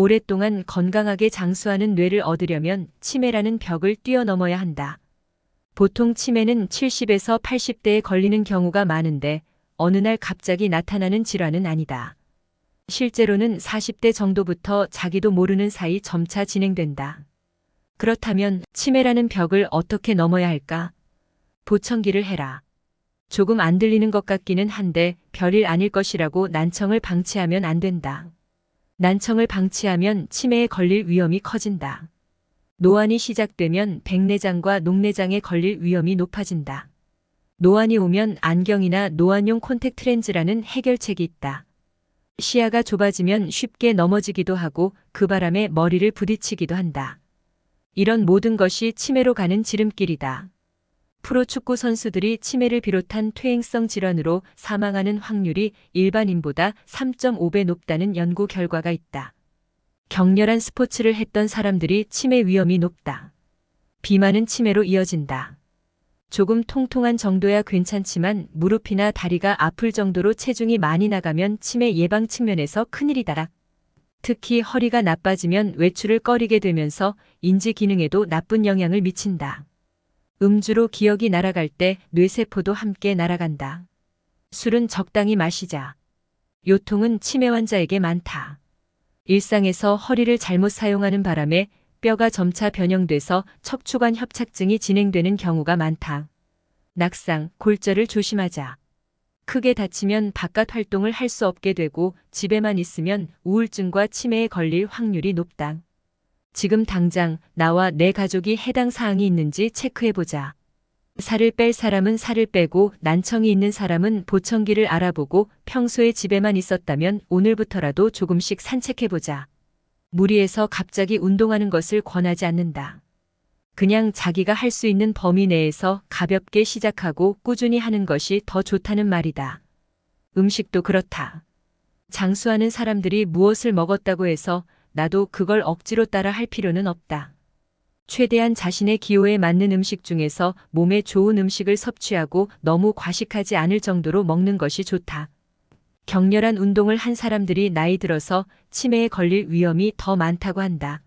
오랫동안 건강하게 장수하는 뇌를 얻으려면 치매라는 벽을 뛰어넘어야 한다. 보통 치매는 70에서 80대에 걸리는 경우가 많은데 어느 날 갑자기 나타나는 질환은 아니다. 실제로는 40대 정도부터 자기도 모르는 사이 점차 진행된다. 그렇다면 치매라는 벽을 어떻게 넘어야 할까? 보청기를 해라. 조금 안 들리는 것 같기는 한데 별일 아닐 것이라고 난청을 방치하면 안 된다. 난청을 방치하면 치매에 걸릴 위험이 커진다. 노안이 시작되면 백내장과 녹내장에 걸릴 위험이 높아진다. 노안이 오면 안경이나 노안용 콘택트 렌즈라는 해결책이 있다. 시야가 좁아지면 쉽게 넘어지기도 하고 그 바람에 머리를 부딪히기도 한다. 이런 모든 것이 치매로 가는 지름길이다. 프로축구 선수들이 치매를 비롯한 퇴행성 질환으로 사망하는 확률이 일반인보다 3.5배 높다는 연구 결과가 있다. 격렬한 스포츠를 했던 사람들이 치매 위험이 높다. 비만은 치매로 이어진다. 조금 통통한 정도야 괜찮지만 무릎이나 다리가 아플 정도로 체중이 많이 나가면 치매 예방 측면에서 큰일이다. 특히 허리가 나빠지면 외출을 꺼리게 되면서 인지 기능에도 나쁜 영향을 미친다. 음주로 기억이 날아갈 때 뇌세포도 함께 날아간다. 술은 적당히 마시자. 요통은 치매 환자에게 많다. 일상에서 허리를 잘못 사용하는 바람에 뼈가 점차 변형돼서 척추관 협착증이 진행되는 경우가 많다. 낙상, 골절을 조심하자. 크게 다치면 바깥 활동을 할 수 없게 되고 집에만 있으면 우울증과 치매에 걸릴 확률이 높다. 지금 당장 나와 내 가족이 해당 사항이 있는지 체크해보자. 살을 뺄 사람은 살을 빼고 난청이 있는 사람은 보청기를 알아보고 평소에 집에만 있었다면 오늘부터라도 조금씩 산책해보자. 무리해서 갑자기 운동하는 것을 권하지 않는다. 그냥 자기가 할 수 있는 범위 내에서 가볍게 시작하고 꾸준히 하는 것이 더 좋다는 말이다. 음식도 그렇다. 장수하는 사람들이 무엇을 먹었다고 해서 나도 그걸 억지로 따라 할 필요는 없다. 최대한 자신의 기호에 맞는 음식 중에서 몸에 좋은 음식을 섭취하고 너무 과식하지 않을 정도로 먹는 것이 좋다. 격렬한 운동을 한 사람들이 나이 들어서 치매에 걸릴 위험이 더 많다고 한다.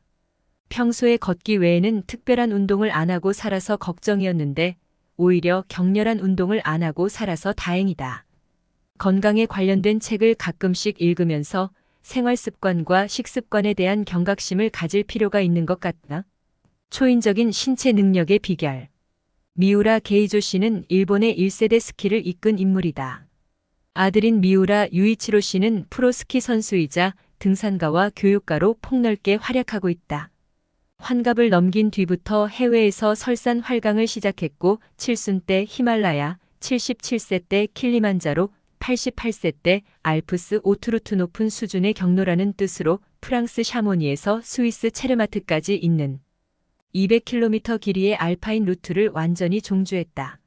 평소에 걷기 외에는 특별한 운동을 안 하고 살아서 걱정이었는데 오히려 격렬한 운동을 안 하고 살아서 다행이다. 건강에 관련된 책을 가끔씩 읽으면서 생활 습관과 식습관에 대한 경각심을 가질 필요가 있는 것 같다. 초인적인 신체 능력의 비결. 미우라 게이조 씨는 일본의 1세대 스키를 이끈 인물이다. 아들인 미우라 유이치로 씨는 프로스키 선수이자 등산가와 교육가로 폭넓게 활약하고 있다. 환갑을 넘긴 뒤부터 해외에서 설산 활강을 시작했고 7순 때 히말라야, 77세 때 킬리만자로, 88세 때 알프스 오투루트 높은 수준의 경로라는 뜻으로 프랑스 샤모니에서 스위스 체르마트까지 있는 200km 길이의 알파인 루트를 완전히 종주했다.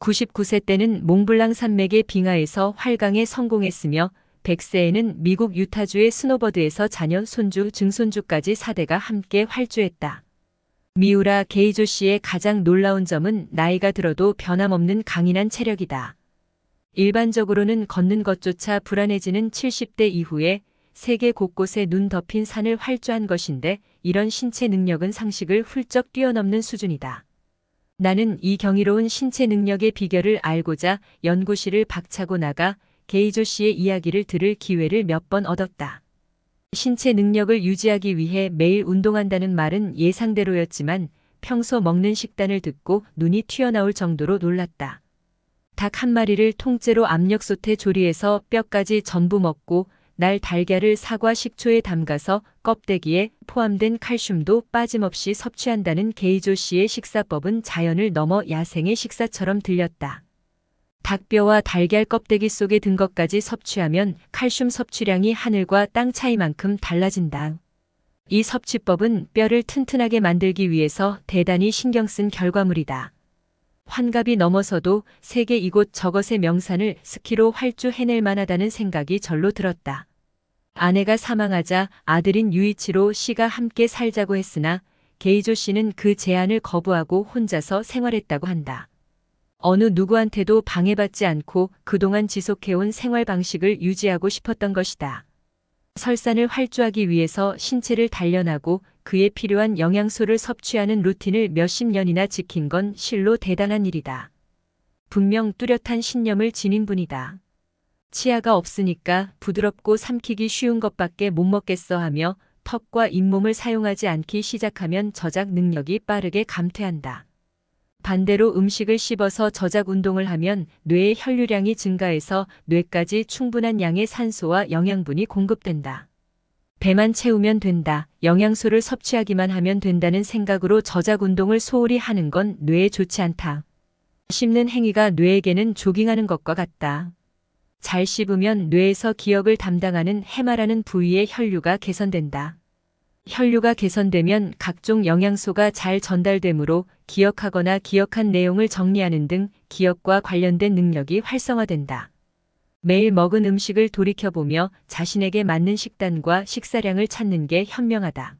99세 때는 몽블랑 산맥의 빙하에서 활강에 성공했으며 100세에는 미국 유타주의 스노버드에서 자녀, 손주, 증손주까지 4대가 함께 활주했다. 미우라 게이조 씨의 가장 놀라운 점은 나이가 들어도 변함없는 강인한 체력이다. 일반적으로는 걷는 것조차 불안해지는 70대 이후에 세계 곳곳에 눈 덮인 산을 활주한 것인데 이런 신체 능력은 상식을 훌쩍 뛰어넘는 수준이다. 나는 이 경이로운 신체 능력의 비결을 알고자 연구실을 박차고 나가 게이조 씨의 이야기를 들을 기회를 몇 번 얻었다. 신체 능력을 유지하기 위해 매일 운동한다는 말은 예상대로였지만 평소 먹는 식단을 듣고 눈이 튀어나올 정도로 놀랐다. 닭 한 마리를 통째로 압력솥에 조리해서 뼈까지 전부 먹고 날 달걀을 사과 식초에 담가서 껍데기에 포함된 칼슘도 빠짐없이 섭취한다는 게이조 씨의 식사법은 자연을 넘어 야생의 식사처럼 들렸다. 닭뼈와 달걀 껍데기 속에 든 것까지 섭취하면 칼슘 섭취량이 하늘과 땅 차이만큼 달라진다. 이 섭취법은 뼈를 튼튼하게 만들기 위해서 대단히 신경 쓴 결과물이다. 환갑이 넘어서도 세계 이곳 저것의 명산을 스키로 활주 해낼 만하다는 생각이 절로 들었다. 아내가 사망하자 아들인 유이치로 씨가 함께 살자고 했으나 게이조 씨는 그 제안을 거부하고 혼자서 생활했다고 한다. 어느 누구한테도 방해받지 않고 그동안 지속해온 생활 방식을 유지하고 싶었던 것이다. 설산을 활주하기 위해서 신체를 단련하고 그에 필요한 영양소를 섭취하는 루틴을 몇십 년이나 지킨 건 실로 대단한 일이다. 분명 뚜렷한 신념을 지닌 분이다. 치아가 없으니까 부드럽고 삼키기 쉬운 것밖에 못 먹겠어 하며 턱과 잇몸을 사용하지 않기 시작하면 저작 능력이 빠르게 감퇴한다. 반대로 음식을 씹어서 저작 운동을 하면 뇌의 혈류량이 증가해서 뇌까지 충분한 양의 산소와 영양분이 공급된다. 배만 채우면 된다. 영양소를 섭취하기만 하면 된다는 생각으로 저작 운동을 소홀히 하는 건 뇌에 좋지 않다. 씹는 행위가 뇌에게는 조깅하는 것과 같다. 잘 씹으면 뇌에서 기억을 담당하는 해마라는 부위의 혈류가 개선된다. 혈류가 개선되면 각종 영양소가 잘 전달되므로 기억하거나 기억한 내용을 정리하는 등 기억과 관련된 능력이 활성화된다. 매일 먹은 음식을 돌이켜보며 자신에게 맞는 식단과 식사량을 찾는 게 현명하다.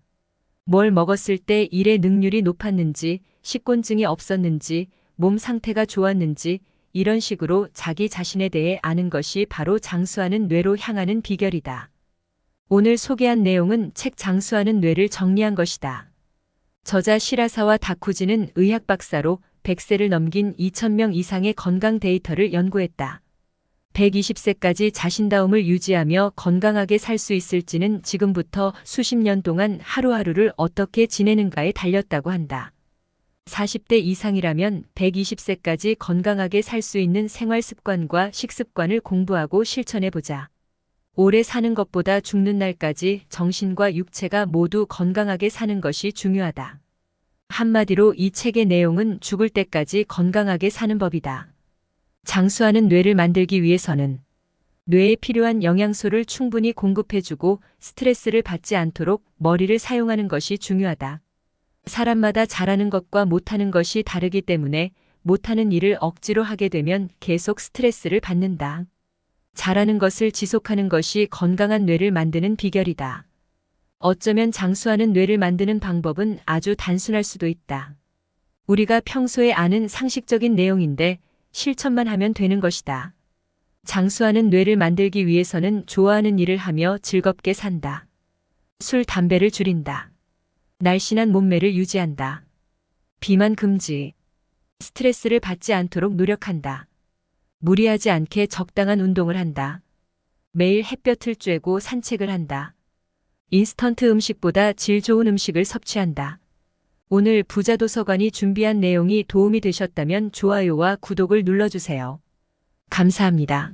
뭘 먹었을 때 일의 능률이 높았는지, 식곤증이 없었는지, 몸 상태가 좋았는지, 이런 식으로 자기 자신에 대해 아는 것이 바로 장수하는 뇌로 향하는 비결이다. 오늘 소개한 내용은 책 장수하는 뇌를 정리한 것이다. 저자 시라사와 다쿠지는 의학 박사로 100세를 넘긴 2,000명 이상의 건강 데이터를 연구했다. 120세까지 자신다움을 유지하며 건강하게 살 수 있을지는 지금부터 수십 년 동안 하루하루를 어떻게 지내는가에 달렸다고 한다. 40대 이상이라면 120세까지 건강하게 살 수 있는 생활 습관과 식습관을 공부하고 실천해 보자. 오래 사는 것보다 죽는 날까지 정신과 육체가 모두 건강하게 사는 것이 중요하다. 한마디로 이 책의 내용은 죽을 때까지 건강하게 사는 법이다. 장수하는 뇌를 만들기 위해서는 뇌에 필요한 영양소를 충분히 공급해주고 스트레스를 받지 않도록 머리를 사용하는 것이 중요하다. 사람마다 잘하는 것과 못하는 것이 다르기 때문에 못하는 일을 억지로 하게 되면 계속 스트레스를 받는다. 잘하는 것을 지속하는 것이 건강한 뇌를 만드는 비결이다. 어쩌면 장수하는 뇌를 만드는 방법은 아주 단순할 수도 있다. 우리가 평소에 아는 상식적인 내용인데 실천만 하면 되는 것이다. 장수하는 뇌를 만들기 위해서는 좋아하는 일을 하며 즐겁게 산다. 술, 담배를 줄인다. 날씬한 몸매를 유지한다. 비만 금지. 스트레스를 받지 않도록 노력한다. 무리하지 않게 적당한 운동을 한다. 매일 햇볕을 쬐고 산책을 한다. 인스턴트 음식보다 질 좋은 음식을 섭취한다. 오늘 부자도서관이 준비한 내용이 도움이 되셨다면 좋아요와 구독을 눌러주세요. 감사합니다.